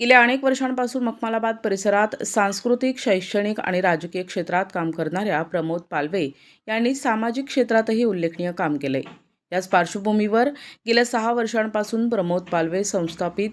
गेल्या अनेक वर्षांपासून मखमालाबाद परिसरात सांस्कृतिक शैक्षणिक आणि राजकीय क्षेत्रात काम करणाऱ्या प्रमोद पालवे यांनी सामाजिक क्षेत्रातही उल्लेखनीय काम केले. याच पार्श्वभूमीवर गेल्या सहा वर्षांपासून प्रमोद पालवे संस्थापित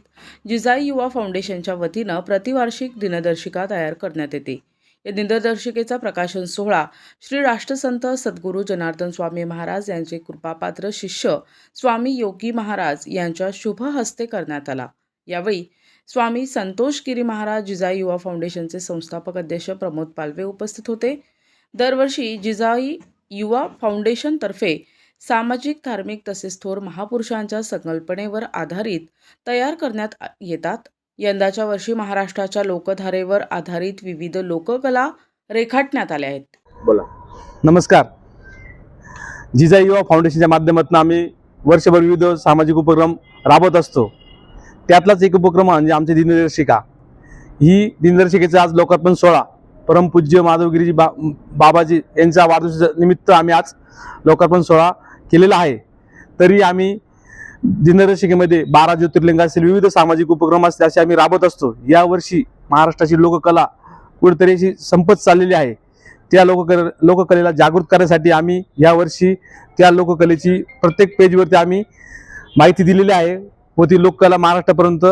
जिजाई युवा फाउंडेशनच्या वतीनं प्रतिवार्षिक दिनदर्शिका तयार करण्यात येते. या दिनदर्शिकेचा प्रकाशन सोहळा श्री राष्ट्रसंत सद्गुरू जनार्दन स्वामी महाराज यांचे कृपापात्र शिष्य स्वामी योगी महाराज यांच्या शुभ हस्ते करण्यात आला. यावेळी स्वामी संतोष गिरी महाराज जिजाई युवा फाउंडेशनचे संस्थापक अध्यक्ष प्रमोद पालवे उपस्थित होते. दरवर्षी जिजाई युवा फाउंडेशनतर्फे सामाजिक धार्मिक तसेच थोर महापुरुषांच्या संकल्पनेवर आधारित तयार करण्यात येतात. यंदाच्या वर्षी महाराष्ट्राच्या लोकधारेवर आधारित विविध लोककला रेखाटण्यात आल्या आहेत. बोला. नमस्कार. जिजाई युवा फाउंडेशनच्या माध्यमातून आम्ही वर्षभर विविध सामाजिक उपक्रम राबवत असतो. त्यातलाच एक उपक्रम म्हणजे आमची दिनदर्शिका. ही दिनदर्शिकेचा आज लोकार्पण सोहळा. परमपूज्य माधवगिरीजी बा बाबाजी यांच्या निमित्त आम्ही आज लोकार्पण सोहळा केलेला आहे. तरी आम्ही दिनदर्शिकेमध्ये बारा ज्योतिर्लिंग असतील विविध सामाजिक उपक्रम असतील असे आम्ही राबवत असतो. यावर्षी महाराष्ट्राची लोककला कुठेतरी अशी संपत चाललेली आहे. त्या लोककले लोककलेला जागृत करण्यासाठी आम्ही यावर्षी त्या लोककलेची प्रत्येक पेजवरती आम्ही माहिती दिलेली आहे. व ती लोककला महाराष्ट्रापर्यंत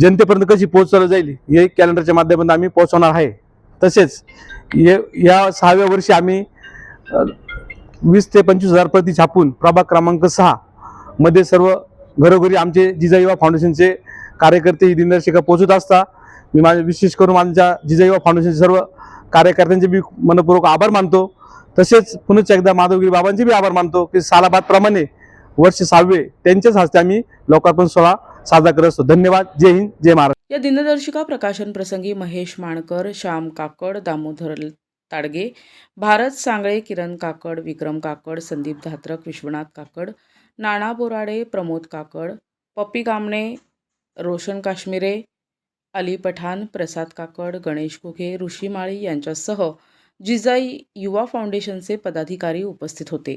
जनतेपर्यंत कशी पोहोचवलं जाईल हे कॅलेंडरच्या माध्यमातून आम्ही पोहोचवणार आहे. तसेच ये या सहाव्या वर्षी आम्ही वीस ते पंचवीस हजार प्रती छापून प्रभाग क्रमांक सहा मध्ये सर्व घरोघरी आमचे जिजाईवा फाउंडेशनचे कार्यकर्ते ही दिनदर्शिका पोहोचत असता मी माझ्या विशेष करून माझ्या जिजाईवा फाउंडेशनचे सर्व कार्यकर्त्यांचे मी मनपूर्वक आभार मानतो. तसेच पुन्हा एकदा माधवगिरी बाबांचे बी आभार मानतो की सालाबादप्रमाणे वर्ष सहावे त्यांच्याच हस्ते आम्ही लोकार्पण सोहळा साजरा करत असतो. धन्यवाद. जय हिंद जय महाराष्ट्र. या दिनदर्शिका प्रकाशन प्रसंगी महेश माणकर श्याम काकड दामोदर ताडगे भारत सांगळे किरण काकड विक्रम काकड संदीप धात्रक विश्वनाथ काकड नाना बोराडे प्रमोद काकड पप्पी कामणे रोशन काश्मीरे अली पठाण प्रसाद काकड गणेश घुगे ऋषी माळी यांच्यासह जिजाई युवा फाउंडेशनचे पदाधिकारी उपस्थित होते.